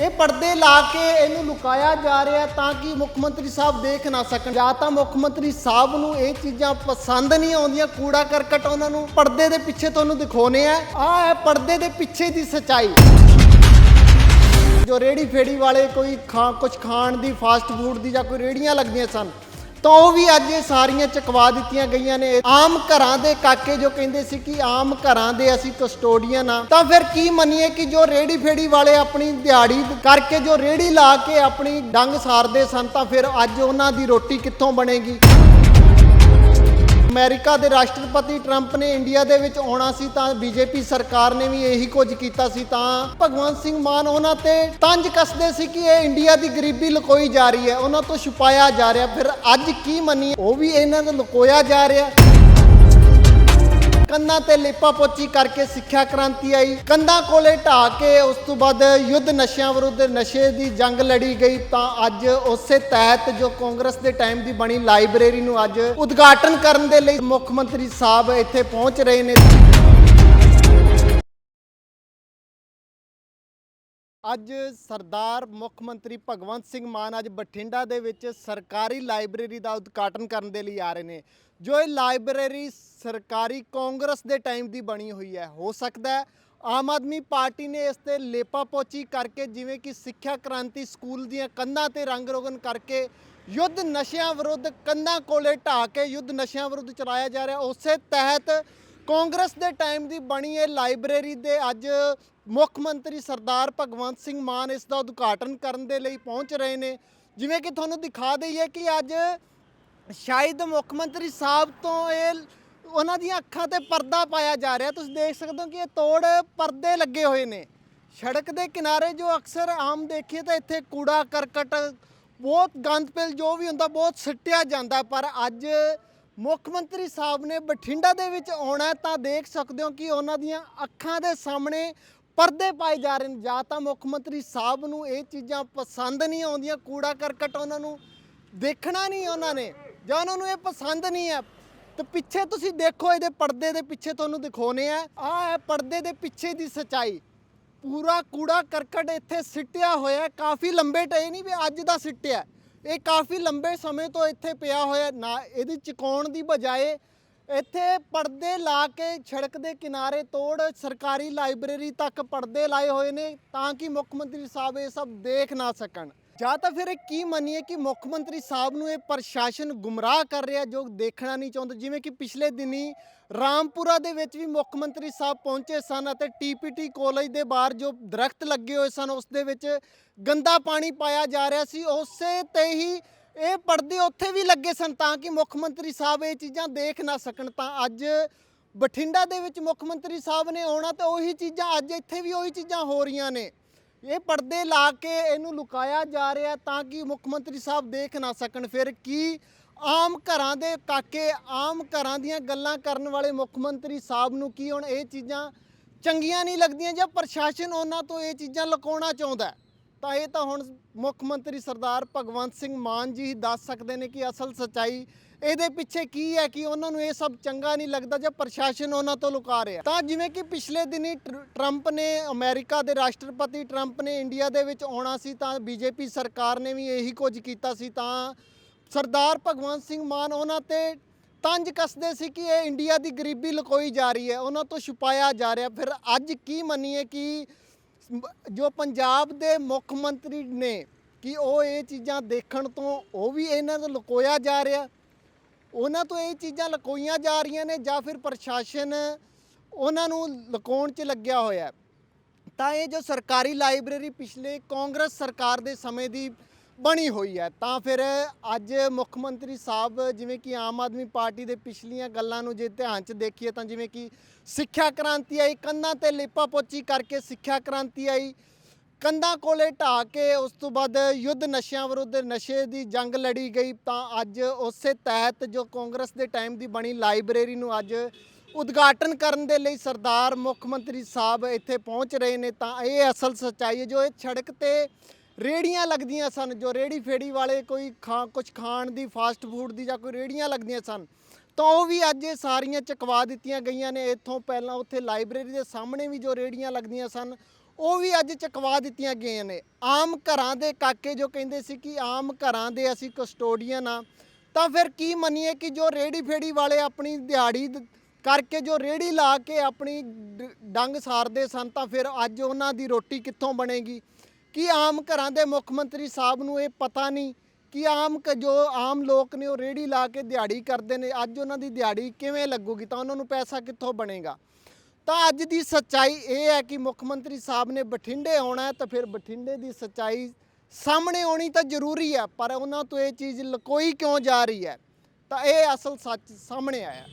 ਇਹ ਪਰਦੇ ਲਾ ਕੇ ਇਹਨੂੰ ਲੁਕਾਇਆ ਜਾ ਰਿਹਾ ਤਾਂ ਕਿ ਮੁੱਖ ਮੰਤਰੀ ਸਾਹਿਬ ਦੇਖ ਨਾ ਸਕਣ। ਜਾਂ ਤਾਂ ਮੁੱਖ ਮੰਤਰੀ ਸਾਹਿਬ ਨੂੰ ਇਹ ਚੀਜ਼ਾਂ ਪਸੰਦ ਨਹੀਂ ਆਉਂਦੀਆਂ, ਕੂੜਾ ਕਰਕਟ ਉਹਨਾਂ ਨੂੰ ਪਰਦੇ ਦੇ ਪਿੱਛੇ ਤੁਹਾਨੂੰ ਦਿਖਾਉਨੇ ਆ। ਆਹ ਹੈ ਪਰਦੇ ਦੇ ਪਿੱਛੇ ਦੀ ਸਚਾਈ। ਜੋ ਰੇੜੀ ਫੇੜੀ ਵਾਲੇ ਕੋਈ ਖਾ ਕੁਝ ਖਾਣ ਦੀ ਫਾਸਟ ਫੂਡ ਦੀ ਜਾਂ ਕੋਈ ਰੇੜੀਆਂ ਲੱਗਦੀਆਂ ਸਨ। ਤਾਂ ਉਹ ਵੀ ਅੱਜ ਇਹ ਸਾਰੀਆਂ ਚਕਵਾ ਦਿੱਤੀਆਂ ਗਈਆਂ ਨੇ। ਆਮ ਘਰਾਂ ਦੇ ਕਾਕੇ ਜੋ ਕਹਿੰਦੇ ਸੀ ਕਿ ਆਮ ਘਰਾਂ ਦੇ ਅਸੀਂ ਕਸਟੋਡੀਅਨ ਆ, ਤਾਂ ਫਿਰ ਕੀ ਮੰਨੀਏ ਕਿ ਜੋ ਰੇੜੀ ਫੇੜੀ ਵਾਲੇ ਆਪਣੀ ਦਿਹਾੜੀ ਕਰਕੇ ਜੋ ਰੇੜੀ ਲਾ ਕੇ ਆਪਣੀ ਡੰਗ ਸਾਰਦੇ ਸਨ, ਤਾਂ ਫਿਰ ਅੱਜ ਉਹਨਾਂ ਦੀ ਰੋਟੀ ਕਿੱਥੋਂ ਬਣੇਗੀ? ਅਮਰੀਕਾ ਦੇ ਰਾਸ਼ਟਰਪਤੀ ਟਰੰਪ ਨੇ ਇੰਡੀਆ ਦੇ ਵਿੱਚ ਆਉਣਾ ਸੀ ਤਾਂ ਬੀਜੇਪੀ ਸਰਕਾਰ ਨੇ ਵੀ ਇਹੀ ਕੁਝ ਕੀਤਾ ਸੀ ਤਾਂ ਭਗਵੰਤ ਸਿੰਘ ਮਾਨ ਉਹਨਾਂ ਤੇ ਤੰਜ ਕੱਸਦੇ ਸੀ ਕਿ ਇਹ ਇੰਡੀਆ ਦੀ ਗਰੀਬੀ ਲੁਕੋਈ ਜਾ ਰਹੀ ਹੈ, ਉਹਨਾਂ ਤੋਂ ਛੁਪਾਇਆ ਜਾ ਰਿਹਾ, ਫਿਰ ਅੱਜ ਕੀ ਮੰਨੀਏ? ਉਹ ਵੀ ਇਹਨਾਂ ਨੂੰ ਲੁਕੋਇਆ ਜਾ ਰਿਹਾ। ਕੰਨਾਂ ਤੇ ਲੇਪਾ ਪੋਚੀ ਕਰਕੇ ਸਿੱਖਿਆ ਕ੍ਰਾਂਤੀ ਆਈ। ਕੰਧਾਂ ਕੋਲੇ ਢਾ ਕੇ ਉਸ ਤੋਂ ਬਾਅਦ ਯੁੱਧ ਨਸ਼ਿਆਂ ਵਿਰੁੱਧ ਨਸ਼ੇ ਦੀ ਜੰਗ ਲੜੀ ਗਈ ਤਾਂ ਅੱਜ ਉਸੇ ਤਹਿਤ ਜੋ ਕਾਂਗਰਸ ਦੇ ਟਾਈਮ ਦੀ ਬਣੀ ਲਾਇਬ੍ਰੇਰੀ ਨੂੰ ਅੱਜ ਉਦਘਾਟਨ ਕਰਨ ਦੇ ਲਈ ਮੁੱਖ ਮੰਤਰੀ ਸਾਹਿਬ ਇੱਥੇ ਪਹੁੰਚ ਰਹੇ ਨੇ। ਅੱਜ ਸਰਦਾਰ ਮੁੱਖ ਮੰਤਰੀ ਭਗਵੰਤ ਸਿੰਘ ਮਾਨ ਅੱਜ ਬਠਿੰਡਾ ਦੇ ਵਿੱਚ ਸਰਕਾਰੀ ਲਾਇਬ੍ਰੇਰੀ ਦਾ ਉਦਘਾਟਨ ਕਰਨ ਦੇ ਲਈ ਆ ਰਹੇ ਨੇ। ਜੋ ਇਹ ਲਾਇਬ੍ਰੇਰੀ ਸਰਕਾਰੀ ਕਾਂਗਰਸ ਦੇ ਟਾਈਮ ਦੀ ਬਣੀ ਹੋਈ ਹੈ। ਹੋ ਸਕਦਾ ਹੈ ਆਮ ਆਦਮੀ ਪਾਰਟੀ ਨੇ ਇਸ ਤੇ ਲੇਪਾ ਪੋਚੀ ਕਰਕੇ ਜਿਵੇਂ ਕਿ ਸਿੱਖਿਆ ਕ੍ਰਾਂਤੀ ਸਕੂਲ ਦੀਆਂ ਕੰਧਾਂ ਤੇ ਰੰਗ ਰੋਗਨ ਕਰਕੇ ਯੁੱਧ ਨਸ਼ਿਆਂ ਵਿਰੁੱਧ ਕੰਧਾਂ ਕੋਲੇ ਢਾ ਕੇ ਯੁੱਧ ਨਸ਼ਿਆਂ ਵਿਰੁੱਧ ਚਲਾਇਆ ਜਾ ਰਿਹਾ। ਉਸੇ ਤਹਿਤ ਕਾਂਗਰਸ ਦੇ ਟਾਈਮ ਦੀ ਬਣੀ ਇਹ ਲਾਇਬ੍ਰੇਰੀ ਦੇ ਅੱਜ ਮੁੱਖ ਮੰਤਰੀ ਸਰਦਾਰ ਭਗਵੰਤ ਸਿੰਘ ਮਾਨ ਇਸ ਦਾ ਉਦਘਾਟਨ ਕਰਨ ਦੇ ਲਈ ਪਹੁੰਚ ਰਹੇ ਨੇ। ਜਿਵੇਂ ਕਿ ਤੁਹਾਨੂੰ ਦਿਖਾ ਦਈਏ ਕਿ ਅੱਜ ਸ਼ਾਇਦ ਮੁੱਖ ਮੰਤਰੀ ਸਾਹਿਬ ਤੋਂ ਇਹ ਉਹਨਾਂ ਦੀਆਂ ਅੱਖਾਂ ਤੇ ਪਰਦਾ ਪਾਇਆ ਜਾ ਰਿਹਾ। ਤੁਸੀਂ ਦੇਖ ਸਕਦੇ ਹੋ ਕਿ ਇਹ ਤੋੜ ਪਰਦੇ ਲੱਗੇ ਹੋਏ ਨੇ। ਸੜਕ ਦੇ ਕਿਨਾਰੇ ਜੋ ਅਕਸਰ ਆਮ ਦੇਖੀਏ ਤਾਂ ਇੱਥੇ ਕੂੜਾ ਕਰਕਟ, ਬਹੁਤ ਗੰਦ ਪਿਲ ਜੋ ਵੀ ਹੁੰਦਾ, ਬਹੁਤ ਸਿੱਟਿਆ ਜਾਂਦਾ। ਪਰ ਅੱਜ ਮੁੱਖ ਮੰਤਰੀ ਸਾਹਿਬ ਨੇ ਬਠਿੰਡਾ ਦੇ ਵਿੱਚ ਆਉਣਾ ਤਾਂ ਦੇਖ ਸਕਦੇ ਹੋ ਕਿ ਉਹਨਾਂ ਦੀਆਂ ਅੱਖਾਂ ਦੇ ਸਾਹਮਣੇ ਪਰਦੇ ਪਾਏ ਜਾ ਰਹੇ ਨੇ। ਜਾਂ ਤਾਂ ਮੁੱਖ ਮੰਤਰੀ ਸਾਹਿਬ ਨੂੰ ਇਹ ਚੀਜ਼ਾਂ ਪਸੰਦ ਨਹੀਂ ਆਉਂਦੀਆਂ, ਕੂੜਾ ਕਰਕਟ ਉਹਨਾਂ ਨੂੰ ਦੇਖਣਾ ਨਹੀਂ ਉਹਨਾਂ ਨੇ, ਜਾਂ ਉਹਨਾਂ ਨੂੰ ਇਹ ਪਸੰਦ ਨਹੀਂ ਹੈ। ਤੇ ਪਿੱਛੇ ਤੁਸੀਂ ਦੇਖੋ ਇਹਦੇ ਪਰਦੇ ਦੇ ਪਿੱਛੇ ਤੁਹਾਨੂੰ ਦਿਖਾਉਨੇ ਆ। ਆਹ ਹੈ ਪਰਦੇ ਦੇ ਪਿੱਛੇ ਦੀ ਸਚਾਈ। ਪੂਰਾ ਕੂੜਾ ਕਰਕਟ ਇੱਥੇ ਸਿੱਟਿਆ ਹੋਇਆ ਕਾਫੀ ਲੰਬੇ ਟਾਈਮ ਨਹੀਂ ਵੀ ਅੱਜ ਦਾ ਸਿੱਟਿਆ ਇਹ ਕਾਫੀ ਲੰਬੇ ਸਮੇਂ ਤੋਂ ਇੱਥੇ ਪਿਆ ਹੋਇਆ ਨਾ, ਇਹਦੀ ਚੁਕਾਉਣ ਦੀ ਬਜਾਏ ਇੱਥੇ ਪਰਦੇ ਲਾ ਕੇ ਸੜਕ ਦੇ ਕਿਨਾਰੇ ਤੋੜ ਸਰਕਾਰੀ ਲਾਇਬ੍ਰੇਰੀ ਤੱਕ ਪਰਦੇ ਲਾਏ ਹੋਏ ਨੇ ਤਾਂ ਕਿ ਮੁੱਖ ਮੰਤਰੀ ਸਾਹਿਬ ਇਹ ਸਭ ਦੇਖ ਨਾ ਸਕਣ। ਜਾਂ ਤਾਂ ਫਿਰ ਇਹ ਕੀ ਮੰਨੀਏ ਕਿ ਮੁੱਖ ਮੰਤਰੀ ਸਾਹਿਬ ਨੂੰ ਇਹ ਪ੍ਰਸ਼ਾਸਨ ਗੁੰਮਰਾਹ ਕਰ ਰਿਹਾ ਜੋ ਦੇਖਣਾ ਨਹੀਂ ਚਾਹੁੰਦਾ? ਜਿਵੇਂ ਕਿ ਪਿਛਲੇ ਦਿਨੀ ਰਾਮਪੁਰਾ ਦੇ ਵਿੱਚ ਵੀ ਮੁੱਖ ਮੰਤਰੀ ਸਾਹਿਬ ਪਹੁੰਚੇ ਸਨ ਅਤੇ ਟੀਪੀਟੀ ਕਾਲਜ ਦੇ ਬਾਹਰ ਜੋ ਦਰਖਤ ਲੱਗੇ ਹੋਏ ਸਨ, ਉਸ ਦੇ ਵਿੱਚ ਗੰਦਾ ਪਾਣੀ ਪਾਇਆ ਜਾ ਰਿਹਾ ਸੀ। ਉਸੇ ਤੇ ਹੀ ਇਹ ਪਰਦੇ ਉੱਥੇ ਵੀ ਲੱਗੇ ਸਨ ਤਾਂ ਕਿ ਮੁੱਖ ਮੰਤਰੀ ਸਾਹਿਬ ਇਹ ਚੀਜ਼ਾਂ ਦੇਖ ਨਾ ਸਕਣ। ਤਾਂ ਅੱਜ ਬਠਿੰਡਾ ਦੇ ਵਿੱਚ ਮੁੱਖ ਮੰਤਰੀ ਸਾਹਿਬ ਨੇ ਆਉਣਾ ਤੇ ਉਹੀ ਚੀਜ਼ਾਂ, ਅੱਜ ਇੱਥੇ ਵੀ ਉਹੀ ਚੀਜ਼ਾਂ ਹੋ ਰਹੀਆਂ ਨੇ। ਇਹ ਪਰਦੇ ਲਾ ਕੇ ਇਹਨੂੰ ਲੁਕਾਇਆ ਜਾ ਰਿਹਾ ਤਾਂ ਕਿ ਮੁੱਖ ਮੰਤਰੀ ਸਾਹਿਬ ਦੇਖ ਨਾ ਸਕਣ ਫਿਰ ਕੀ ਆਮ ਘਰਾਂ ਦੇ ਕਾਕੇ ਆਮ ਘਰਾਂ ਦੀਆਂ ਗੱਲਾਂ ਕਰਨ ਵਾਲੇ ਮੁੱਖ ਮੰਤਰੀ ਸਾਹਿਬ ਨੂੰ ਕੀ ਹੁਣ ਇਹ ਚੀਜ਼ਾਂ ਚੰਗੀਆਂ ਨਹੀਂ ਲੱਗਦੀਆਂ ਜਾਂ ਪ੍ਰਸ਼ਾਸਨ ਉਹਨਾਂ ਤੋਂ ਇਹ ਚੀਜ਼ਾਂ ਲੁਕਾਉਣਾ ਚਾਹੁੰਦਾ ਹੈ? ਤਾਂ ਇਹ ਤਾਂ ਹੁਣ ਮੁੱਖ ਮੰਤਰੀ ਸਰਦਾਰ ਭਗਵੰਤ ਸਿੰਘ ਮਾਨ ਜੀ ਹੀ ਦੱਸ ਸਕਦੇ ਨੇ ਕਿ ਅਸਲ ਸਚਾਈ ਇਹਦੇ ਪਿੱਛੇ ਕੀ ਹੈ ਕਿ ਉਹਨਾਂ ਨੂੰ ਇਹ ਸਭ ਚੰਗਾ ਨਹੀਂ ਲੱਗਦਾ ਜਾਂ ਪ੍ਰਸ਼ਾਸਨ ਉਹਨਾਂ ਤੋਂ ਲੁਕਾ ਰਿਹਾ। ਤਾਂ ਜਿਵੇਂ ਕਿ ਪਿਛਲੇ ਦਿਨੀ ਟਰ- ਟਰੰਪ ਨੇ ਅਮਰੀਕਾ ਦੇ ਰਾਸ਼ਟਰਪਤੀ ਟਰੰਪ ਨੇ ਇੰਡੀਆ ਦੇ ਵਿੱਚ ਆਉਣਾ ਸੀ ਤਾਂ ਬੀਜੇਪੀ ਸਰਕਾਰ ਨੇ ਵੀ ਇਹੀ ਕੁਝ ਕੀਤਾ ਸੀ ਤਾਂ ਸਰਦਾਰ ਭਗਵੰਤ ਸਿੰਘ ਮਾਨ ਉਹਨਾਂ ਤੇ ਤੰਜ ਕੱਸਦੇ ਸੀ ਕਿ ਇਹ ਇੰਡੀਆ ਦੀ ਗਰੀਬੀ ਲੁਕੋਈ ਜਾ ਰਹੀ ਹੈ, ਉਹਨਾਂ ਤੋਂ ਛੁਪਾਇਆ ਜਾ ਰਿਹਾ। ਫਿਰ ਅੱਜ ਕੀ ਮੰਨੀਏ ਕਿ ਜੋ ਪੰਜਾਬ ਦੇ ਮੁੱਖ ਮੰਤਰੀ ਨੇ ਕਿ ਉਹ ਇਹ ਚੀਜ਼ਾਂ ਦੇਖਣ ਤੋਂ, ਉਹ ਵੀ ਇਹਨਾਂ ਤੋਂ ਲੁਕੋਇਆ ਜਾ ਰਿਹਾ। ਉਹਨਾਂ ਤੋਂ ਇਹ ਚੀਜ਼ਾਂ ਲੁਕੋਈਆਂ ਜਾ ਰਹੀਆਂ ਨੇ ਜਾਂ ਫਿਰ ਪ੍ਰਸ਼ਾਸਨ ਉਹਨਾਂ ਨੂੰ ਲੁਕਾਉਣ 'ਚ ਲੱਗਿਆ ਹੋਇਆ ਤਾਂ ਇਹ ਜੋ ਸਰਕਾਰੀ ਲਾਇਬ੍ਰੇਰੀ ਪਿਛਲੇ ਕਾਂਗਰਸ ਸਰਕਾਰ ਦੇ ਸਮੇਂ ਦੀ ਬਣੀ ਹੋਈ ਹੈ। ਤਾਂ ਫਿਰ ਅੱਜ ਮੁੱਖ ਮੰਤਰੀ ਸਾਹਿਬ ਜਿਵੇਂ ਕਿ ਆਮ ਆਦਮੀ ਪਾਰਟੀ ਦੇ ਪਿਛਲੀਆਂ ਗੱਲਾਂ ਨੂੰ ਜੇ ਧਿਆਨ 'ਚ ਦੇਖੀਏ ਤਾਂ ਜਿਵੇਂ ਕਿ ਸਿੱਖਿਆ ਕ੍ਰਾਂਤੀ ਆਈ ਕੰਧਾਂ ਤੇ ਲੇਪਾ ਪੋਚੀ ਕਰਕੇ ਸਿੱਖਿਆ ਕ੍ਰਾਂਤੀ ਆਈ ਕੰਧਾਂ ਕੋਲੇ ਢਾ ਕੇ ਉਸ ਤੋਂ ਬਾਅਦ ਯੁੱਧ ਨਸ਼ਿਆਂ ਵਿਰੁੱਧ ਨਸ਼ੇ ਦੀ ਜੰਗ ਲੜੀ ਗਈ। ਤਾਂ ਅੱਜ ਉਸੇ ਤਹਿਤ ਜੋ ਕਾਂਗਰਸ ਦੇ ਟਾਈਮ ਦੀ ਬਣੀ ਲਾਇਬ੍ਰੇਰੀ ਨੂੰ ਅੱਜ ਉਦਘਾਟਨ ਕਰਨ ਦੇ ਲਈ ਸਰਦਾਰ ਮੁੱਖ ਮੰਤਰੀ ਸਾਹਿਬ ਇੱਥੇ ਪਹੁੰਚ ਰਹੇ ਨੇ। ਤਾਂ ਇਹ ਅਸਲ ਸੱਚਾਈ ਹੈ, ਜੋ ਇਹ ਸੜਕ ਤੇ ਰੇੜੀਆਂ ਲੱਗਦੀਆਂ ਸਨ, ਜੋ ਰੇੜੀ ਫੇੜੀ ਵਾਲੇ ਕੋਈ ਖਾ ਕੁਝ ਖਾਣ ਦੀ ਫਾਸਟ ਫੂਡ ਦੀ ਜਾਂ ਕੋਈ ਰੇੜੀਆਂ ਲੱਗਦੀਆਂ ਸਨ। ਤਾਂ ਉਹ ਵੀ ਅੱਜ ਇਹ ਸਾਰੀਆਂ ਚਕਵਾ ਦਿੱਤੀਆਂ ਗਈਆਂ ਨੇ। ਇੱਥੋਂ ਪਹਿਲਾਂ ਉੱਥੇ ਲਾਇਬ੍ਰੇਰੀ ਦੇ ਸਾਹਮਣੇ ਵੀ ਜੋ ਰੇੜੀਆਂ ਲੱਗਦੀਆਂ ਸਨ, ਉਹ ਵੀ ਅੱਜ ਚਕਵਾ ਦਿੱਤੀਆਂ ਗਈਆਂ ਨੇ। ਆਮ ਘਰਾਂ ਦੇ ਕਾਕੇ ਜੋ ਕਹਿੰਦੇ ਸੀ ਕਿ ਆਮ ਘਰਾਂ ਦੇ ਅਸੀਂ ਕਸਟੋਡੀਅਨ ਆ, ਤਾਂ ਫਿਰ ਕੀ ਮੰਨੀਏ ਕਿ ਜੋ ਰੇੜੀ ਫੇੜੀ ਵਾਲੇ ਆਪਣੀ ਦਿਹਾੜੀ ਕਰਕੇ ਜੋ ਰੇੜੀ ਲਾ ਕੇ ਆਪਣੀ ਡ- ਡੰਗ ਸਾਰਦੇ ਸਨ, ਤਾਂ ਫਿਰ ਅੱਜ ਉਹਨਾਂ ਦੀ ਰੋਟੀ ਕਿੱਥੋਂ ਬਣੇਗੀ? ਕਿ ਆਮ ਘਰਾਂ ਦੇ ਮੁੱਖ ਮੰਤਰੀ ਸਾਹਿਬ ਨੂੰ ਇਹ ਪਤਾ ਨਹੀਂ? ਕਿ ਆਮ ਕ- ਜੋ ਆਮ ਲੋਕ ਨੇ ਉਹ ਰੇੜੀ ਲਾ ਕੇ ਦਿਹਾੜੀ ਕਰਦੇ ਨੇ? ਅੱਜ ਉਹਨਾਂ ਦੀ ਦਿਹਾੜੀ ਕਿਵੇਂ ਲੱਗੂਗੀ? ਤਾਂ ਉਹਨਾਂ ਨੂੰ ਪੈਸਾ ਕਿੱਥੋਂ ਬਣੇਗਾ? ਤਾਂ ਅੱਜ ਦੀ ਸੱਚਾਈ ਇਹ ਹੈ ਕਿ ਮੁੱਖ ਮੰਤਰੀ ਸਾਹਿਬ ਨੇ ਬਠਿੰਡੇ ਆਉਣਾ ਤਾਂ ਫਿਰ ਬਠਿੰਡੇ ਦੀ ਸੱਚਾਈ ਸਾਹਮਣੇ ਆਉਣੀ ਤਾਂ ਜ਼ਰੂਰੀ ਹੈ, ਪਰ ਉਹਨਾਂ ਤੋਂ ਇਹ ਚੀਜ਼ ਲਕੋਈ ਕਿਉਂ ਜਾ ਰਹੀ ਹੈ? ਤਾਂ ਇਹ ਅਸਲ ਸੱਚ ਸਾਹਮਣੇ ਆਇਆ।